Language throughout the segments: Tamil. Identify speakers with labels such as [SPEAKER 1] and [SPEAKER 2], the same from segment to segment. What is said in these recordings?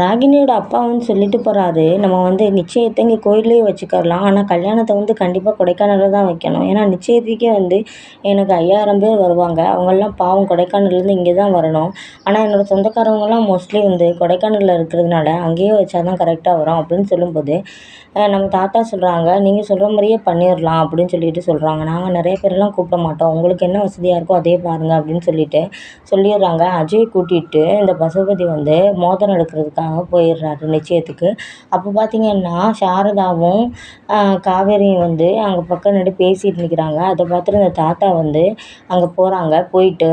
[SPEAKER 1] ராகினியோட அப்பா வந்து சொல்லிட்டு போகிறாரு நம்ம வந்து நிச்சயத்தை இங்கே கோயிலே வச்சுக்கலாம் ஆனால் கல்யாணத்தை வந்து கண்டிப்பாக கொடைக்கானலில் தான் வைக்கணும். ஏன்னா நிச்சயத்துக்கே வந்து எனக்கு ஐயாயிரம் பேர் வருவாங்க. அவங்கெல்லாம் பாவம் கொடைக்கானல்லேருந்து இங்கே தான் வரணும். ஆனால் என்னோடய சொந்தக்காரவங்கலாம் மோஸ்ட்லி வந்து கொடைக்கானலில் இருக்கிறதுனால அங்கேயே வச்சா தான் கரெக்டாக வரும் அப்படின்னு சொல்லும்போது நம்ம தாத்தா சொல்கிறாங்க நீங்கள் சொல்கிற மாதிரியே பண்ணிடலாம் அப்படின்னு சொல்லிட்டு சொல்கிறாங்க நாங்கள் நிறைய பேர்லாம் கூப்பிட மாட்டோம். உங்களுக்கு என்ன வசதியாக இருக்கோ அதே பாருங்கள் அப்படின்னு சொல்லிட்டு சொல்லிடுறாங்க. அஜய் கூட்டிகிட்டு இந்த பசுபதி வந்து மோதிரம் எடுக்கிறதுக்காக போயிடுறாரு நிச்சயத்துக்கு. அப்போ பார்த்தீங்கன்னா சாரதாவும் காவேரியும் வந்து அங்கே பக்கம் நின்று பேசிகிட்டு நிற்கிறாங்க அதை பார்த்துட்டு அந்த தாத்தா வந்து அங்கே போகிறாங்க போயிட்டு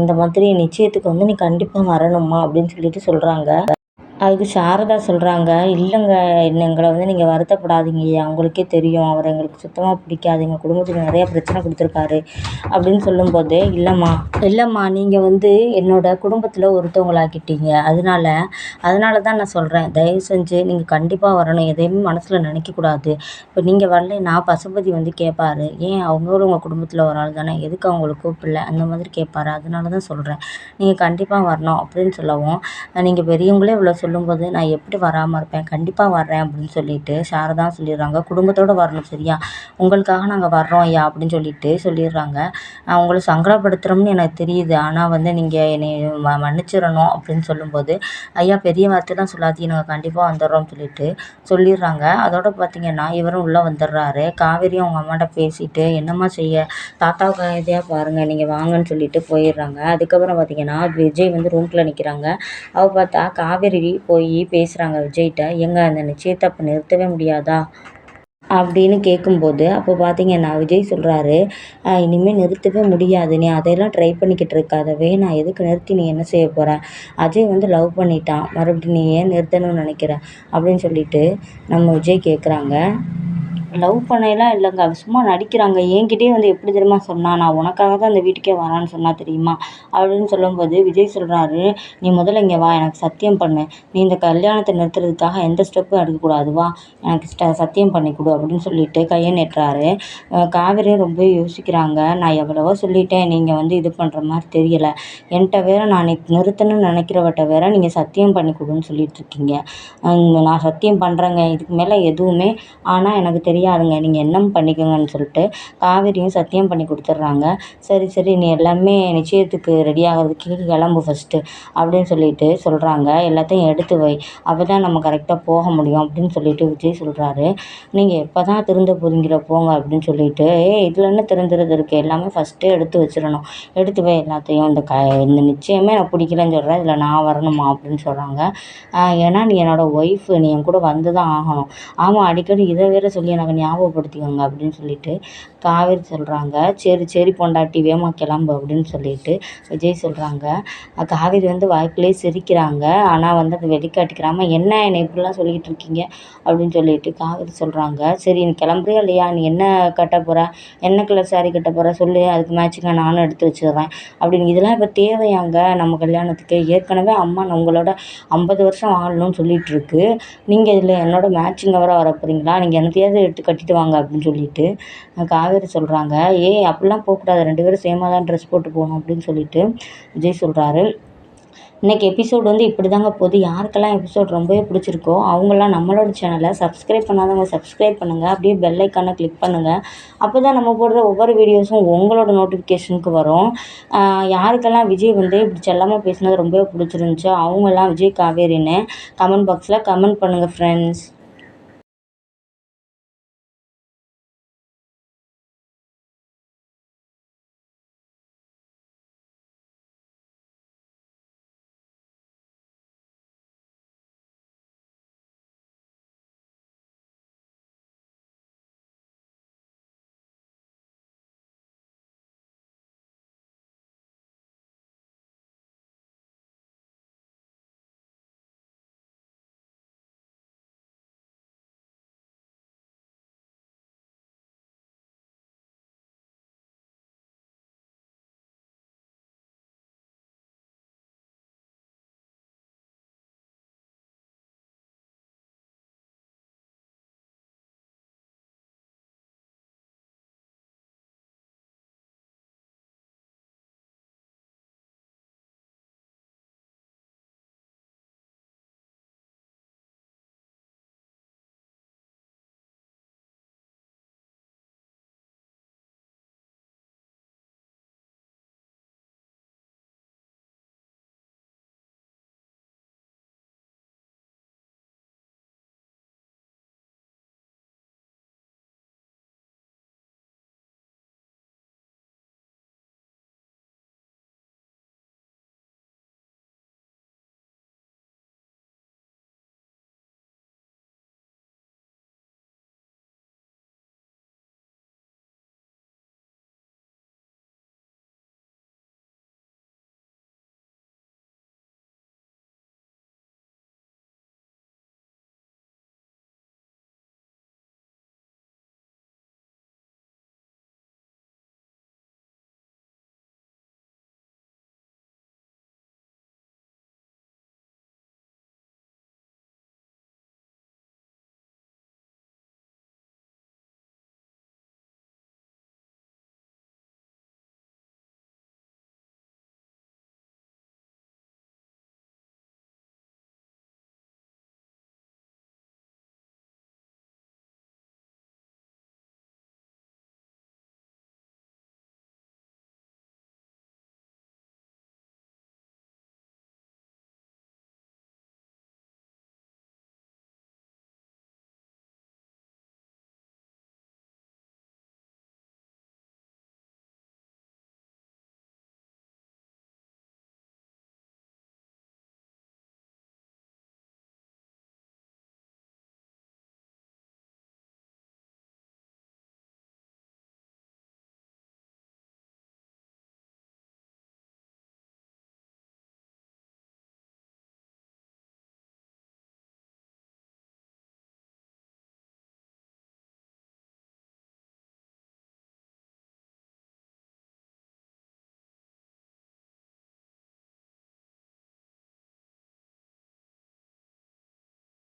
[SPEAKER 1] இந்த மாதிரி நிச்சயத்துக்கு வந்து நீ கண்டிப்பாக வரணுமா அப்படின்னு சொல்லிட்டு சொல்கிறாங்க அதுக்கு சாரதா சொல்கிறாங்க இல்லைங்க எங்களை வந்து நீங்கள் வருத்தப்படாதீங்கய்யா உங்களுக்கே தெரியும். அவர் எங்களுக்கு சுத்தமாக பிடிக்காது எங்கள் குடும்பத்துக்கு நிறையா பிரச்சனை கொடுத்துருக்காரு. அப்படின்னு சொல்லும்போது இல்லைம்மா இல்லைம்மா நீங்கள் வந்து என்னோடய குடும்பத்தில் ஒருத்தவங்களாக்கிட்டீங்க. அதனால அதனால தான் நான் சொல்கிறேன் தயவு செஞ்சு நீங்கள் கண்டிப்பாக வரணும். எதையுமே மனசில் நினைக்கக்கூடாது. இப்போ நீங்கள் வரலைன்னா பசுபதி வந்து கேட்பாரு ஏன்? அவங்களும் உங்கள் குடும்பத்தில் ஒரு ஆள் தானே. எதுக்கு அவங்களுக்கு கூப்பிடல? அந்த மாதிரி கேட்பாரு அதனால தான் சொல்கிறேன் நீங்கள் கண்டிப்பாக வரணும். அப்படின்னு சொல்லவும் நீங்கள் பெரியவங்களே இவ்வளோ சொல்லும்போது நான் எப்படி வராமல் இருப்பேன்? கண்டிப்பாக வர்றேன் அப்படின்னு சொல்லிட்டு சாரதா சொல்லிடுறாங்க. குடும்பத்தோடு வரணும் சரியா? உங்களுக்காக நாங்கள் வர்றோம் ஐயா அப்படின்னு சொல்லிட்டு சொல்லிடுறாங்க. உங்களை சங்கடப்படுத்துகிறோம்னு எனக்கு தெரியுது. ஆனால் வந்து நீங்கள் என்னை ம மன்னிச்சிடணும் அப்படின்னு சொல்லும்போது ஐயா பெரிய வார்த்தைலாம் சொல்லாதீங்க. நாங்கள் கண்டிப்பாக வந்துடுறோம்னு சொல்லிட்டு சொல்லிடுறாங்க. அதோட பார்த்தீங்கன்னா இவரும் உள்ளே வந்துடுறாரு. காவேரியும் அவங்க அம்மாட்ட பேசிட்டு என்னம்மா செய்ய? தாத்தாவுக்கு இதையாக பாருங்கள் நீங்கள் வாங்கன்னு சொல்லிட்டு போயிடுறாங்க. அதுக்கப்புறம் பார்த்தீங்கன்னா விஜய் வந்து ரூம்குள்ளே நிற்கிறாங்க அவள் பார்த்தா காவேரி போய் பேசுகிறாங்க விஜய்கிட்ட. எங்கே அந்த நிச்சயத்தை அப்போ நிறுத்தவே முடியாதா? அப்படின்னு கேட்கும்போது அப்போ பார்த்தீங்கன்னா விஜய் சொல்கிறாரு இனிமேல் நிறுத்தவே முடியாது. நீ அதையெல்லாம் ட்ரை பண்ணிக்கிட்டு இருக்காத வேணாம் எதுக்கு நிறுத்தி நீ என்ன செய்ய போகிற அஜய் வந்து லவ் பண்ணிட்டான். மறுபடியும் நீ ஏன் நிறுத்தணும்னு நினைக்கிற? அப்படின்னு சொல்லிட்டு நம்ம விஜய் கேட்குறாங்க லவ் பண்ணையெல்லாம் இல்லைங்க. அவள் சும்மா நடிக்கிறாங்க. என்கிட்டயே வந்து எப்படி தெரியுமா சொன்னா நான் உனக்காக தான் இந்த வீட்டுக்கே வரேன்னு சொன்னா தெரியுமா? அப்படின்னு சொல்லும்போது விஜய் சொல்கிறாரு நீ முதல்ல இங்கே வா. எனக்கு சத்தியம் பண்ணு. நீ இந்த கல்யாணத்தை நிறுத்துறதுக்காக எந்த ஸ்டெப்பும் எடுக்கக்கூடாது. வா. எனக்கு ஸ்ட சத்தியம் பண்ணி கொடு. அப்படின்னு சொல்லிட்டு கையை நெட்டுறாரு. காவேரியும் ரொம்ப யோசிக்கிறாங்க. நான் எவ்வளவோ சொல்லிட்டேன். நீங்கள் வந்து இது பண்ணுற மாதிரி தெரியலை. என்கிட்ட வேற நான் நிறுத்தணும்னு நினைக்கிறவட்ட வேற நீங்கள் சத்தியம் பண்ணி கொடுன்னு சொல்லிட்டு இருக்கீங்க. நான் சத்தியம் பண்ணுறேங்க இதுக்கு மேலே எதுவுமே ஆனால் எனக்கு தெரியும் தெரியாதுங்க. நீங்கள் என்ன பண்ணிக்கோங்கன்னு சொல்லிட்டு காவேரியும் சத்தியம் பண்ணி கொடுத்துட்றாங்க. சரி சரி நீ எல்லாமே நிச்சயத்துக்கு ரெடி ஆகிறதுக்கு கிளம்பு ஃபஸ்ட்டு அப்படின்னு சொல்லிட்டு சொல்கிறாங்க எல்லாத்தையும் எடுத்து வை. அப்போ தான் நம்ம கரெக்டாக போக முடியும் அப்படின்னு சொல்லிட்டு விஜய் சொல்கிறாரு நீங்கள் எப்போ தான் திருந்த போகிறீங்களோ போங்க அப்படின்னு சொல்லிட்டு ஏ இதில் என்ன திருந்துறது இருக்குது எல்லாமே ஃபஸ்ட்டு எடுத்து வச்சிடணும். எடுத்து வை எல்லாத்தையும். இந்த க இந்த நிச்சயமே எனக்கு பிடிக்கலன்னு சொல்கிறேன் இதில் நான் வரணுமா? அப்படின்னு சொல்கிறாங்க ஏன்னா நீ என்னோடய ஒய்ஃபு நீ என் கூட வந்து தான் ஆகணும். ஆமாம் அடிக்கடி இதை வேறு சொல்லி எனக்கு எனக்கு ஞாபகப்படுத்திக்கோங்க அப்படின்னு சொல்லிட்டு காவேரி சொல்கிறாங்க சரி சரி பொண்டாட்டி வேகமாக கிளம்பு அப்படின்னு சொல்லிட்டு விஜய் சொல்கிறாங்க காவேரி வந்து வாய்க்குள்ளேயே சிரிக்கிறாங்க. ஆனால் வந்து அதை வெளிக்காட்டிக்கிறாமல் என்ன என்னை இப்படிலாம் சொல்லிக்கிட்டு இருக்கீங்க? அப்படின்னு சொல்லிட்டு காவேரி சொல்கிறாங்க சரி நீ கிளம்புறியா இல்லையா? நீ என்ன கட்ட போகிற என்ன கலர் சாரீ கட்ட போகிற சொல்லு அதுக்கு மேட்சிங்காக நானும் எடுத்து வச்சிடுறேன். அப்படின்னு இதெல்லாம் இப்போ தேவையாங்க? நம்ம கல்யாணத்துக்கு ஏற்கனவே அம்மா உங்களோட ஐம்பது வருஷம் வாழணும்னு சொல்லிகிட்டு இருக்கு. நீங்கள் இதில் என்னோட மேட்சிங்காக வர வர போகிறீங்களா நீங்கள் என்னத்தையாவது எடுத்து கட்டிட்டு வாங்க அப்படின்னு சொல்லிட்டு காவேரி சொல்கிறாங்க ஏய் அப்படிலாம் போகக்கூடாது. ரெண்டு பேரும் சேமாக தான் ட்ரெஸ் போட்டு போகணும் அப்படின்னு சொல்லிட்டு விஜய் சொல்கிறாரு இன்றைக்கி எபிசோட் வந்து இப்படி தாங்க போகுது. யாருக்கெல்லாம் எபிசோட் ரொம்பவே பிடிச்சிருக்கோ அவங்களாம் நம்மளோட சேனலை சப்ஸ்கிரைப் பண்ணாதவங்க சப்ஸ்கிரைப் பண்ணுங்கள் அப்படியே பெல் ஐக்கானை கிளிக் பண்ணுங்கள் அப்போ தான் நம்ம போடுற ஒவ்வொரு வீடியோஸும் உங்களோட நோட்டிஃபிகேஷனுக்கு வரும். யாருக்கெல்லாம் விஜய் வந்து இப்படி செல்லாமல் பேசினது ரொம்பவே பிடிச்சிருந்துச்சோ அவங்கெல்லாம் விஜய் காவேரின்னு கமெண்ட் பாக்ஸில் கமெண்ட் பண்ணுங்கள் ஃப்ரெண்ட்ஸ்